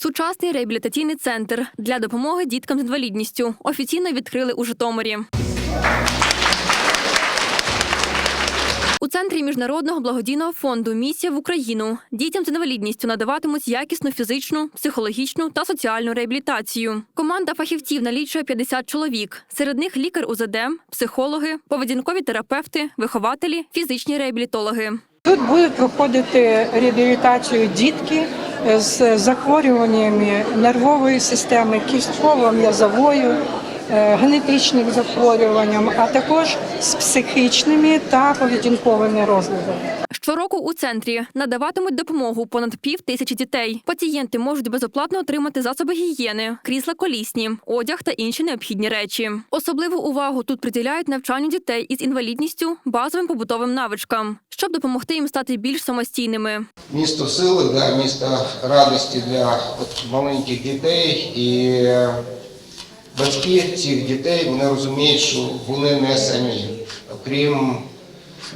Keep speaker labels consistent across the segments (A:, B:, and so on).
A: Сучасний реабілітаційний центр для допомоги діткам з інвалідністю офіційно відкрили у Житомирі. У центрі міжнародного благодійного фонду Місія в Україну дітям з інвалідністю надаватимуть якісну фізичну, психологічну та соціальну реабілітацію. Команда фахівців налічує 50 чоловік. Серед них лікар УЗД, психологи, поведінкові терапевти, вихователі, фізичні реабілітологи.
B: Тут будуть проходити реабілітацію дітки з захворюваннями нервової системи, кістково-м'язовою, е, генетичним захворюванням, а також з психічними та поведінковими розладами.
A: Щороку у центрі надаватимуть допомогу понад пів тисячі дітей. Пацієнти можуть безоплатно отримати засоби гігієни, крісла колісні, одяг та інші необхідні речі. Особливу увагу тут приділяють навчанню дітей із інвалідністю, базовим побутовим навичкам, щоб допомогти їм стати більш самостійними.
C: місто сили, да, місто радості для маленьких дітей. І е, батьки цих дітей вони розуміють, що вони не самі. Окрім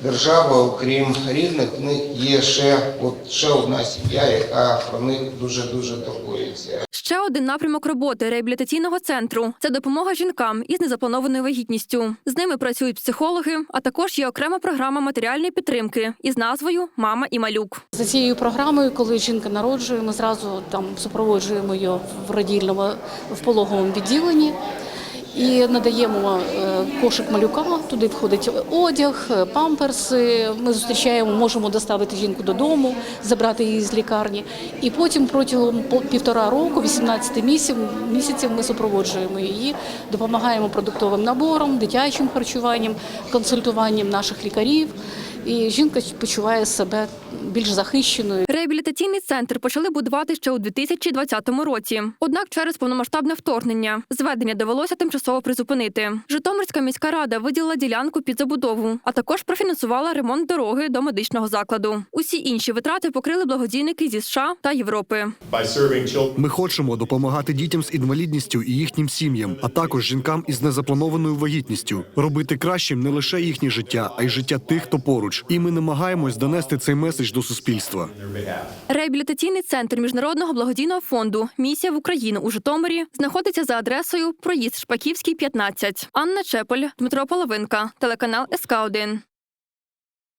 C: держави, окрім рідних, в них є ще, от, ще одна сім'я, яка про них дуже-дуже турбується.
A: Ще один напрямок роботи реабілітаційного центру це допомога жінкам із незапланованою вагітністю. З ними працюють психологи, а також є окрема програма матеріальної підтримки із назвою Мама і малюк.
D: За цією програмою, коли жінка народжує, ми зразу там супроводжуємо її в родільному в пологовому відділенні. І надаємо е, кошик малюка, туди входить одяг, е, памперси. Ми зустрічаємо, можемо доставити жінку додому, забрати її з лікарні. І потім протягом півтора року, 18 місяців, місяців ми супроводжуємо її, допомагаємо продуктовим набором, дитячим харчуванням, консультуванням наших лікарів. І жінка почуває себе більш захищеною.
A: Реабілітаційний центр почали будувати ще у 2020 році. Однак через повномасштабне вторгнення зведення довелося тимчасово призупинити. Житомирська міська рада виділила ділянку під забудову, а також профінансувала ремонт дороги до медичного закладу. Усі інші витрати покрили благодійники зі США та Європи.
E: Ми хочемо допомагати дітям з інвалідністю і їхнім сім'ям, а також жінкам із незапланованою вагітністю, робити кращим не лише їхнє життя, а й життя тих, хто поруч. І ми намагаємось донести цей меседж до суспільства.
A: Реабілітаційний центр міжнародного благодійного фонду Місія в Україну у Житомирі знаходиться за адресою проїзд Шпаківський, 15. Анна Чеполь, Дмитро Половинка, телеканал СК 1